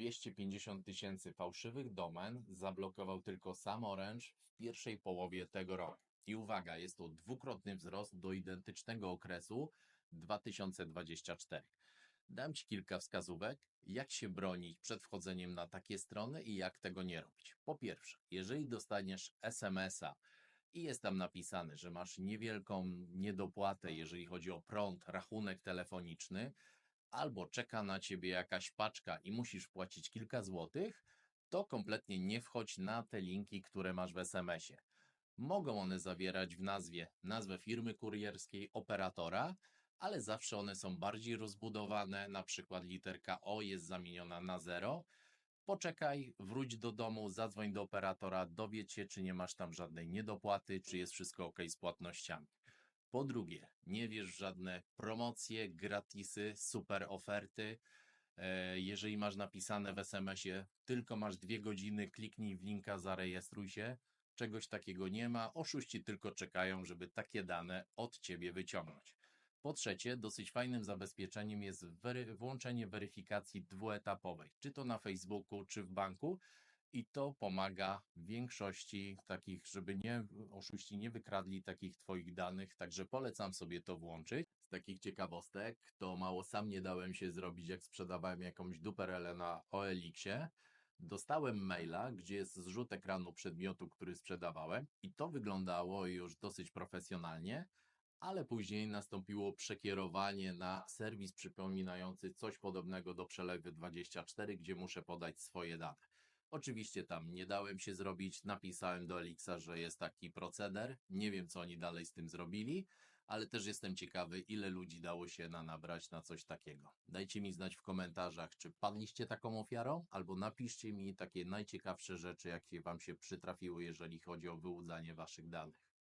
250 tysięcy fałszywych domen zablokował tylko sam Orange w pierwszej połowie tego roku. I uwaga, jest to dwukrotny wzrost do identycznego okresu 2024. Dam Ci kilka wskazówek, jak się bronić przed wchodzeniem na takie strony i jak tego nie robić. Po pierwsze, jeżeli dostaniesz SMS-a i jest tam napisane, że masz niewielką niedopłatę, jeżeli chodzi o prąd, rachunek telefoniczny, albo czeka na ciebie jakaś paczka i musisz płacić kilka złotych, to kompletnie nie wchodź na te linki, które masz w SMS-ie. Mogą one zawierać w nazwie nazwę firmy kurierskiej, operatora, ale zawsze one są bardziej rozbudowane, na przykład literka O jest zamieniona na 0. Poczekaj, wróć do domu, zadzwoń do operatora, dowiedz się, czy nie masz tam żadnej niedopłaty, czy jest wszystko ok z płatnościami. Po drugie, nie wierz w żadne promocje, gratisy, super oferty. E, Jeżeli masz napisane w SMS-ie, tylko masz dwie godziny, kliknij w linka, zarejestruj się. Czegoś takiego nie ma. Oszuści tylko czekają, żeby takie dane od ciebie wyciągnąć. Po trzecie, dosyć fajnym zabezpieczeniem jest wery- włączenie weryfikacji dwuetapowej, czy to na Facebooku, czy w banku. I to pomaga większości takich, żeby nie oszuści nie wykradli takich Twoich danych, także polecam sobie to włączyć. Z takich ciekawostek, to mało sam nie dałem się zrobić, jak sprzedawałem jakąś duperelę na OLX-ie. Dostałem maila, gdzie jest zrzut ekranu przedmiotu, który sprzedawałem, i to wyglądało już dosyć profesjonalnie, ale później nastąpiło przekierowanie na serwis przypominający coś podobnego do Przelewy 24, gdzie muszę podać swoje dane. Oczywiście tam nie dałem się zrobić, napisałem do Elixa, że jest taki proceder. Nie wiem, co oni dalej z tym zrobili, ale też jestem ciekawy, ile ludzi dało się na nabrać na coś takiego. Dajcie mi znać w komentarzach, czy padliście taką ofiarą, albo napiszcie mi takie najciekawsze rzeczy, jakie Wam się przytrafiły, jeżeli chodzi o wyłudzanie Waszych danych.